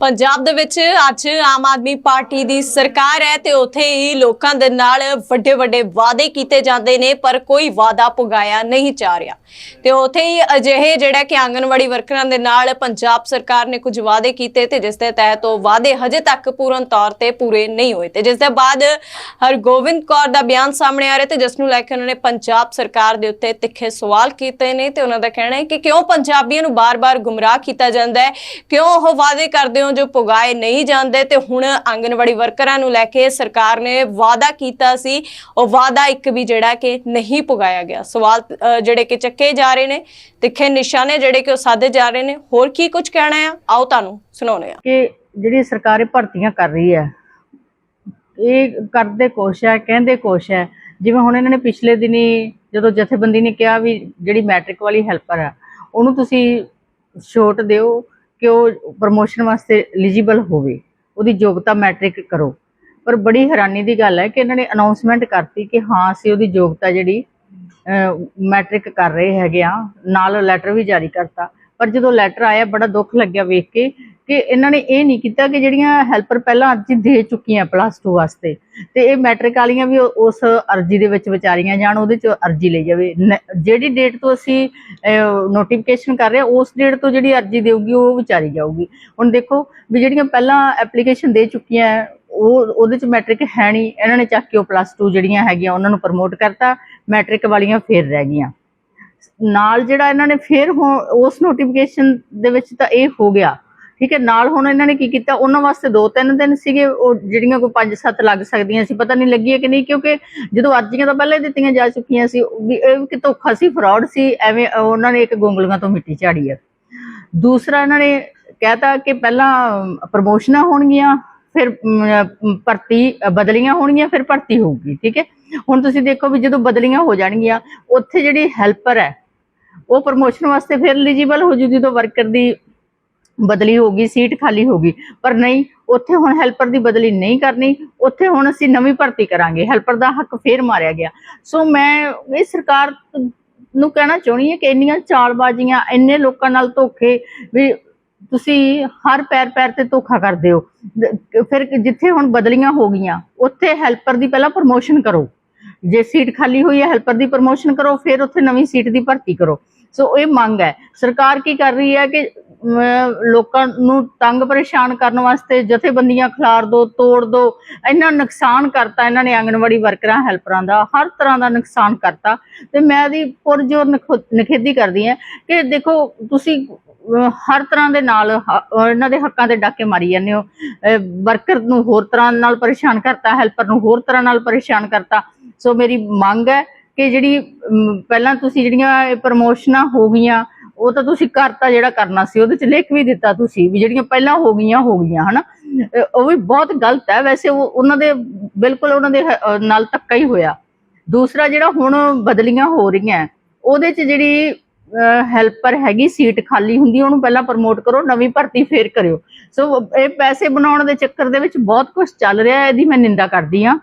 ਪੰਜਾਬ ਦੇ ਵਿੱਚ ਅੱਜ ਆਮ ਆਦਮੀ ਪਾਰਟੀ ਦੀ ਸਰਕਾਰ ਹੈ ਤੇ ਉੱਥੇ ਹੀ ਲੋਕਾਂ ਦੇ ਨਾਲ ਵੱਡੇ ਵੱਡੇ ਵਾਅਦੇ ਕੀਤੇ ਜਾਂਦੇ ਨੇ, ਪਰ ਕੋਈ ਵਾਅਦਾ ਪੁਗਾਇਆ ਨਹੀਂ ਜਾ ਰਿਹਾ। ਤੇ ਉੱਥੇ ਹੀ ਅਜਿਹੇ ਜਿਹੜਾ ਕਿ ਆਂਗਨਵਾੜੀ ਵਰਕਰਾਂ ਦੇ ਨਾਲ ਪੰਜਾਬ ਸਰਕਾਰ ਨੇ ਕੁਝ ਵਾਅਦੇ ਕੀਤੇ ਤੇ ਜਿਸ ਦੇ ਤਹਿਤ ਉਹ ਵਾਅਦੇ ਹਜੇ ਤੱਕ ਪੂਰਨ ਤੌਰ ਤੇ ਪੂਰੇ ਨਹੀਂ ਹੋਏ ਤੇ ਜਿਸ ਦੇ ਬਾਅਦ ਹਰਗੋਬਿੰਦ ਕੌਰ ਦਾ ਬਿਆਨ ਸਾਹਮਣੇ ਆ ਰਿਹਾ ਤੇ ਜਿਸ ਨੂੰ ਲੈ ਕੇ ਉਹਨਾਂ ਨੇ ਪੰਜਾਬ ਸਰਕਾਰ ਦੇ ਉੱਤੇ ਤਿੱਖੇ ਸਵਾਲ ਕੀਤੇ ਨੇ ਤੇ ਉਹਨਾਂ ਦਾ ਕਹਿਣਾ ਹੈ ਕਿ ਕਿਉਂ ਪੰਜਾਬੀਆਂ ਨੂੰ ਬਾਰ-ਬਾਰ ਗੁੰਮਰਾਹ ਕੀਤਾ ਜਾਂਦਾ ਹੈ, ਕਿਉਂ ਉਹ ਵਾਅਦੇ ਕਰਦੇ ਹੋ ਜੋ ਪੁਗਾਏ ਨਹੀਂ ਜਾਂਦੇ ਤੇ ਹੁਣ ਆਂਗਨਵਾੜੀ ਵਰਕਰਾਂ ਨੂੰ ਲੈ ਕੇ ਸਰਕਾਰ ਨੇ ਵਾਅਦਾ ਕੀਤਾ ਸੀ। ਉਹ ਵਾਅਦਾ ਇੱਕ ਵੀ ਜਿਹੜਾ ਕਿ ਨਹੀਂ ਪੁਗਾਇਆ ਗਿਆ। ਸਵਾਲ ਜਿਹੜੇ ਕਿ ਚੱਕੇ ਜਾ ਰਹੇ ਨੇ, ਤਿੱਖੇ ਨਿਸ਼ਾਨੇ ਜਿਹੜੇ ਕਿ ਉਹ ਸਾਧੇ ਜਾ ਰਹੇ ਨੇ। ਹੋਰ ਕੀ ਕੁਝ ਕਹਿਣਾ ਆ? ਆਓ ਤੁਹਾਨੂੰ ਸੁਣਾਉਂਦੇ ਆ ਕਿ ਜਿਹੜੀ ਸਰਕਾਰ ਭਰਤੀਆਂ ਕਰ ਰਹੀ ਹੈ, ਇਹ ਕਰਦੇ ਕੁਛ ਹੈ, ਕਹਿੰਦੇ ਕੁਛ ਹੈ। ਜਿਵੇਂ ਹੁਣ ਇਹਨਾਂ ਨੇ ਪਿਛਲੇ ਦਿਨੀ ਜਦੋਂ ਜਥੇਬੰਦੀ ਨੇ ਕਿਹਾ ਵੀ ਜਿਹੜੀ ਮੈਟ੍ਰਿਕ ਵਾਲੀ ਹੈਲਪਰ ਹੈ ਉਹਨੂੰ ਤੁਸੀਂ ਛੋਟ ਦਿਓ। ਕਿ ਉਹ ਪ੍ਰਮੋਸ਼ਨ ਵਾਸਤੇ ਐਲੀਜੀਬਲ ਹੋਵੇ, ਉਹਦੀ ਯੋਗਤਾ ਮੈਟ੍ਰਿਕ ਕਰੋ। ਪਰ ਬੜੀ ਹੈਰਾਨੀ ਦੀ ਗੱਲ ਹੈ ਕਿ ਇਹਨਾਂ ਨੇ ਅਨਾਉਂਸਮੈਂਟ ਕਰਤੀ ਕਿ ਹਾਂ, ਅਸੀਂ ਉਹਦੀ ਯੋਗਤਾ ਜਿਹੜੀ ਮੈਟ੍ਰਿਕ ਕਰ ਰਹੇ ਹੈਗੇ ਆ। ਨਾਲ ਲੈਟਰ ਵੀ ਜਾਰੀ ਕਰਤਾ। ਪਰ ਜਦੋਂ ਲੈਟਰ ਆਇਆ, ਬੜਾ ਦੁੱਖ ਲੱਗਿਆ ਵੇਖ ਕੇ ਕਿ ਇਹਨਾਂ ਨੇ ਇਹ ਨਹੀਂ ਕੀਤਾ ਕਿ ਜਿਹੜੀਆਂ ਹੈਲਪਰ ਪਹਿਲਾਂ ਅਰਜ਼ੀ ਦੇ ਚੁੱਕੀਆਂ ਪਲੱਸ 2 ਵਾਸਤੇ। ਤੇ ਇਹ ਮੈਟ੍ਰਿਕ ਵਾਲੀਆਂ ਵੀ ਉਸ ਅਰਜ਼ੀ ਦੇ ਵਿੱਚ ਵਿਚਾਰੀਆਂ ਜਾਣ, ਉਹਦੇ ਚ ਅਰਜ਼ੀ ਲਈ ਜਾਵੇ। ਨ- ਜਿਹੜੀ ਡੇਟ ਤੋਂ ਅਸੀਂ ਨੋਟੀਫਿਕੇਸ਼ਨ ਕਰ ਰਹੇ ਹਾਂ, ਉਸ ਡੇਟ ਤੋਂ ਜਿਹੜੀ ਅਰਜ਼ੀ ਦੇਊਗੀ, ਉਹ ਵਿਚਾਰੀ ਜਾਊਗੀ। ਹੁਣ ਦੇਖੋ ਵੀ ਜਿਹੜੀਆਂ ਪਹਿਲਾਂ ਐਪਲੀਕੇਸ਼ਨ ਦੇ ਚੁੱਕੀਆਂ, ਉਹ ਉਹਦੇ ਚ ਮੈਟ੍ਰਿਕ ਹੈ ਨਹੀਂ। ਇਹਨਾਂ ਨੇ ਚੱਕ ਕੇ ਉਹ ਪਲੱਸ 2 ਜਿਹੜੀਆਂ ਹੈਗੀਆਂ, ਉਹਨਾਂ ਨੂੰ ਪ੍ਰਮੋਟ ਕਰਤਾ। ਮੈਟ੍ਰਿਕ ਵਾਲੀਆਂ ਫੇਰ ਰਹਿ ਗਈਆਂ। ਨਾਲ ਜਿਹੜਾ ਇਹਨਾਂ ਨੇ ਫਿਰ ਹੁਣ ਉਸ ਨੋਟੀਫਿਕੇਸ਼ਨ ਦੇ ਵਿੱਚ ਤਾਂ ਇਹ ਹੋ ਗਿਆ ਠੀਕ ਹੈ, ਨਾਲ ਹੁਣ ਇਹਨਾਂ ਨੇ ਕੀ ਕੀਤਾ? ਉਹਨਾਂ ਵਾਸਤੇ ਦੋ ਤਿੰਨ ਦਿਨ ਸੀਗੇ, ਉਹ ਜਿਹੜੀਆਂ ਕੋਈ 5-7 ਲੱਗ ਸਕਦੀਆਂ ਸੀ, ਪਤਾ ਨਹੀਂ ਲੱਗੀ ਕਿ ਨਹੀਂ, ਕਿਉਂਕਿ ਜਦੋਂ ਅਰਜ਼ੀਆਂ ਤਾਂ ਪਹਿਲਾਂ ਦਿੱਤੀਆਂ ਜਾ ਚੁੱਕੀਆਂ ਸੀ ਇਹ ਕਿ ਧੋਖਾ ਸੀ ਫਰਾਡ ਸੀ, ਐਵੇਂ ਉਹਨਾਂ ਨੇ ਇੱਕ ਗੋਂਗਲੀਆਂ ਤੋਂ ਮਿੱਟੀ ਝਾੜੀ ਹੈ ਦੂਸਰਾ ਇਹਨਾਂ ਨੇ ਕਹਿਤਾ ਕਿ ਪਹਿਲਾਂ ਪ੍ਰਮੋਸ਼ਨਾਂ ਹੋਣਗੀਆਂ, ਫਿਰ ਭਰਤੀ, ਬਦਲੀਆਂ ਹੋਣਗੀਆਂ, ਫਿਰ ਭਰਤੀ ਹੋਊਗੀ, ਠੀਕ ਹੈ? ਹੁਣ ਤੁਸੀਂ ਦੇਖੋ ਵੀ ਜਦੋਂ ਬਦਲੀਆਂ ਹੋ ਜਾਣਗੀਆਂ, ਉੱਥੇ ਜਿਹੜੀ ਹੈਲਪਰ ਹੈ, ਉਹ ਪ੍ਰਮੋਸ਼ਨ ਵਾਸਤੇ ਫਿਰ ਐਲੀਜੀਬਲ ਹੋ ਜੂ ਜਦੋਂ ਵਰਕਰ ਦੀ ਬਦਲੀ ਹੋ ਗਈ, ਸੀਟ ਖਾਲੀ ਹੋ ਗਈ। ਪਰ ਨਹੀਂ, ਉੱਥੇ ਹੁਣ ਹੈਲਪਰ ਦੀ ਬਦਲੀ ਨਹੀਂ ਕਰਨੀ, ਉੱਥੇ ਹੁਣ ਅਸੀਂ ਨਵੀਂ ਭਰਤੀ ਕਰਾਂਗੇ। ਹੈਲਪਰ ਦਾ ਹੱਕ ਫੇਰ ਮਾਰਿਆ ਗਿਆ। ਸੋ ਮੈਂ ਇਹ ਸਰਕਾਰ ਨੂੰ ਕਹਿਣਾ ਚਾਹੁੰਦੀ ਹਾਂ ਕਿ ਇੰਨੀਆਂ ਚਾਲਬਾਜ਼ੀਆਂ, ਇੰਨੇ ਲੋਕਾਂ ਨਾਲ ਧੋਖੇ, ਵੀ ਤੁਸੀਂ ਹਰ ਪੈਰ ਪੈਰ ਤੇ ਧੋਖਾ ਕਰਦੇ ਹੋ। ਫਿਰ ਜਿੱਥੇ ਹੁਣ ਬਦਲੀਆਂ ਹੋ ਗਈਆਂ, ਉੱਥੇ ਹੈਲਪਰ ਦੀ ਪਹਿਲਾਂ ਪ੍ਰਮੋਸ਼ਨ ਕਰੋ। ਜੇ ਸੀਟ ਖਾਲੀ ਹੋਈ ਹੈ, ਹੈਲਪਰ ਦੀ ਪ੍ਰਮੋਸ਼ਨ ਕਰੋ, ਫਿਰ ਉੱਥੇ ਨਵੀਂ ਸੀਟ ਦੀ ਭਰਤੀ ਕਰੋ। ਸੋ ਇਹ ਮੰਗ ਹੈ। ਸਰਕਾਰ ਕੀ ਕਰ ਰਹੀ ਹੈ ਕਿ ਲੋਕਾਂ ਨੂੰ ਤੰਗ ਪਰੇਸ਼ਾਨ ਕਰਨ ਵਾਸਤੇ ਜਥੇਬੰਦੀਆਂ ਖਿਲਾਰ ਦੋ, ਤੋੜ ਦੋ, ਇੰਨਾ ਨੁਕਸਾਨ ਕਰਤਾ, ਇਹਨਾਂ ਨੇ ਆਂਗਣਵਾੜੀ ਵਰਕਰਾਂ, ਹੈਲਪਰਾਂ ਦਾ, ਹਰ ਤਰ੍ਹਾਂ ਦਾ ਨੁਕਸਾਨ ਕਰਤਾ। ਤੇ ਮੈਂ ਇਹਦੀ ਪੁਰਜੋਰ ਨਖ- ਨਿਖੇਧੀ ਕਰਦੀ ਹਾਂ ਕਿ ਦੇਖੋ, ਤੁਸੀਂ ਹਰ ਤਰ੍ਹਾਂ ਦੇ ਨਾਲ ਇਹਨਾਂ ਦੇ ਹੱਕਾਂ ਤੇ ਡਾਕੇ ਮਾਰੀ ਜਾਂਦੇ ਹੋ। ਵਰਕਰ ਨੂੰ ਹੋਰ ਤਰ੍ਹਾਂ ਨਾਲ ਪਰੇਸ਼ਾਨ ਕਰਤਾ, ਹੈਲਪਰ ਨੂੰ ਹੋਰ ਤਰ੍ਹਾਂ ਨਾਲ ਪਰੇਸ਼ਾਨ ਕਰਤਾ। ਸੋ ਮੇਰੀ ਮੰਗ ਹੈ ਕਿ ਜਿਹੜੀ ਪਹਿਲਾਂ ਤੁਸੀਂ ਜਿਹੜੀਆਂ ਪ੍ਰਮੋਸ਼ਨਾਂ ਹੋ ਗਈਆਂ ਉਹ ਤਾਂ ਤੁਸੀਂ ਕਰਤਾ ਜਿਹੜਾ ਕਰਨਾ ਸੀ, ਉਹਦੇ ਚ ਲਿਖ ਵੀ ਦਿੱਤਾ ਤੁਸੀਂ ਵੀ ਜਿਹੜੀਆਂ ਪਹਿਲਾਂ ਹੋ ਗਈਆਂ ਹੋ ਗਈਆਂ, ਹਨਾ? ਉਹ ਵੀ ਬਹੁਤ ਗਲਤ ਹੈ, ਵੈਸੇ ਉਹ ਉਹਨਾਂ ਦੇ ਬਿਲਕੁਲ ਉਹਨਾਂ ਦੇ ਨਾਲ ਧੱਕਾ ਹੀ ਹੋਇਆ। ਦੂਸਰਾ ਜਿਹੜਾ ਹੁਣ ਬਦਲੀਆਂ ਹੋ ਰਹੀਆਂ, ਉਹਦੇ ਚ ਜਿਹੜੀ ਹੈਲਪਰ ਹੈਗੀ, ਸੀਟ ਖਾਲੀ ਹੁੰਦੀ, ਉਹਨੂੰ ਪਹਿਲਾਂ ਪ੍ਰਮੋਟ ਕਰੋ, ਨਵੀਂ ਭਰਤੀ ਫੇਰ ਕਰਿਓ। ਸੋ ਇਹ ਪੈਸੇ ਬਣਾਉਣ ਦੇ ਚੱਕਰ ਦੇ ਵਿੱਚ ਬਹੁਤ ਕੁਝ ਚੱਲ ਰਿਹਾ ਹੈ ਇਹਦੀ ਮੈਂ ਨਿੰਦਾ ਕਰਦੀ ਹਾਂ।